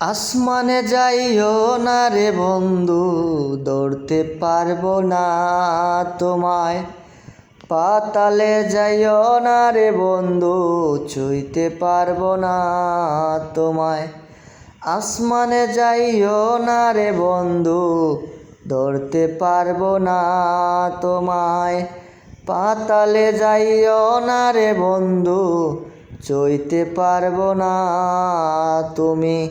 আসমানে যাইও না রে বন্ধু, দৌড়তে পারব না তোমায়। পাতালে যাইও না রে বন্ধু, ছুঁইতে পারব না তোমায়। আসমানে যাইও না রে বন্ধু ধরতে পারব না তোমায়। পাতালে যাইও না রে বন্ধু চইতে পারব না তুমি।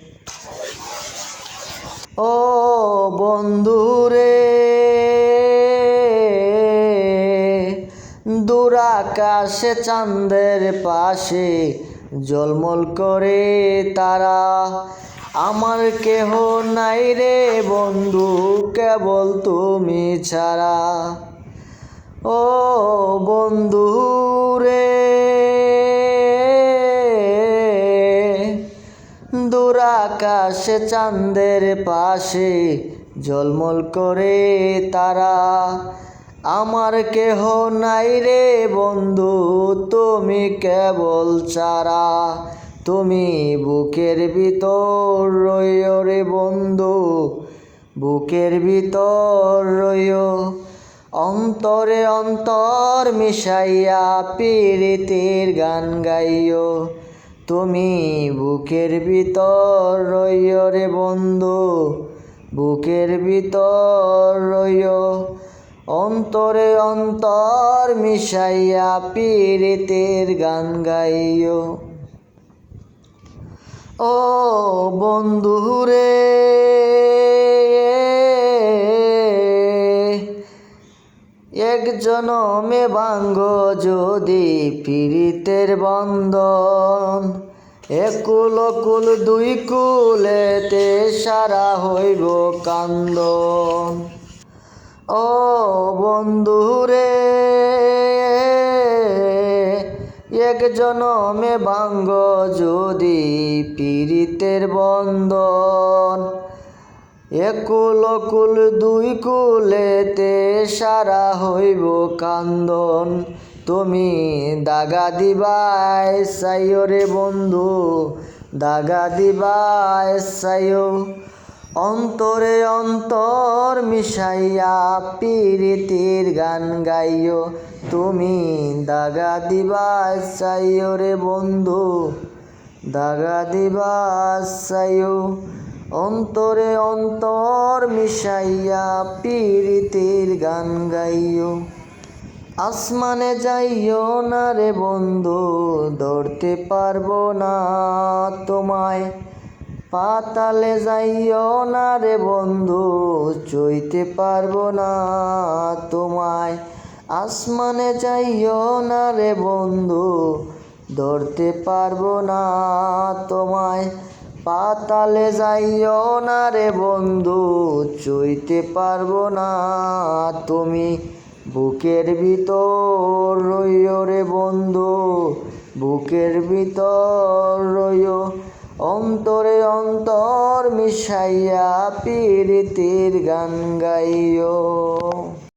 বন্ধুরে দূর আকাশে চাঁদের পাশে জলমল করে তারা। আমার কেহ নাই রে বন্ধু, কেবল তুমি ছাড়া। ও বন্ধু রে আকাশে চাঁদের পাশে জলমল করে তারা। আমার কেহ নাই রে বন্ধু, তুমি কেবল চারা। তুমি বুকের ভিতর রইও রে বন্ধু, বুকের ভিতর রইও। অন্তরে অন্তর মিশাইয়া পীড়িতির গান গাইও। তুমি বুকের ভিতর রইও রে বন্ধু, বুকের ভিতর রইও অন্তরে অন্তর মিশাইয়া পীড়িতের গান গাইও ও বন্ধুরে এক জনমে বাঙ্গ যদি পীড়িতের বন্ধন। একুল কুল, দুই কুলেতে সারা হইব কান্দন। ও বন্ধুরে এক জনমে বাঙ্গ যদি পীড়িতের বন্ধন। একুল কুল দুই কুলেতে সারা হইব কান্দন। তুমি দাগা দিবাই, সাইও রে বন্ধু, দাগা দিবাই, সাইও। অন্তরে অন্তর মিশাইয়া পীড়িতির গান গাইও। তুমি দাগা দিবাই, সাইও রে বন্ধু, দাগা দিবাই, সাইও। অন্তরে অন্তর মিশাইয়া পীড়িতির গান গাইও। আসমানে যাইও না রে বন্ধু ধরতে পারব না তোমায়। পাতালে যাইও না রে বন্ধু, চইতে পারব না তোমায়। আসমানে যাইও না রে বন্ধু ধরতে পারব না তোমায়। পাতালে যাইও না রে বন্ধু, চইতে পারব না তুমি। বুকের ভিতর রইও রে বন্ধু, বুকের ভিতর রইও। অন্তরে অন্তর মিশাইয়া পীড়িতির গান গাইও।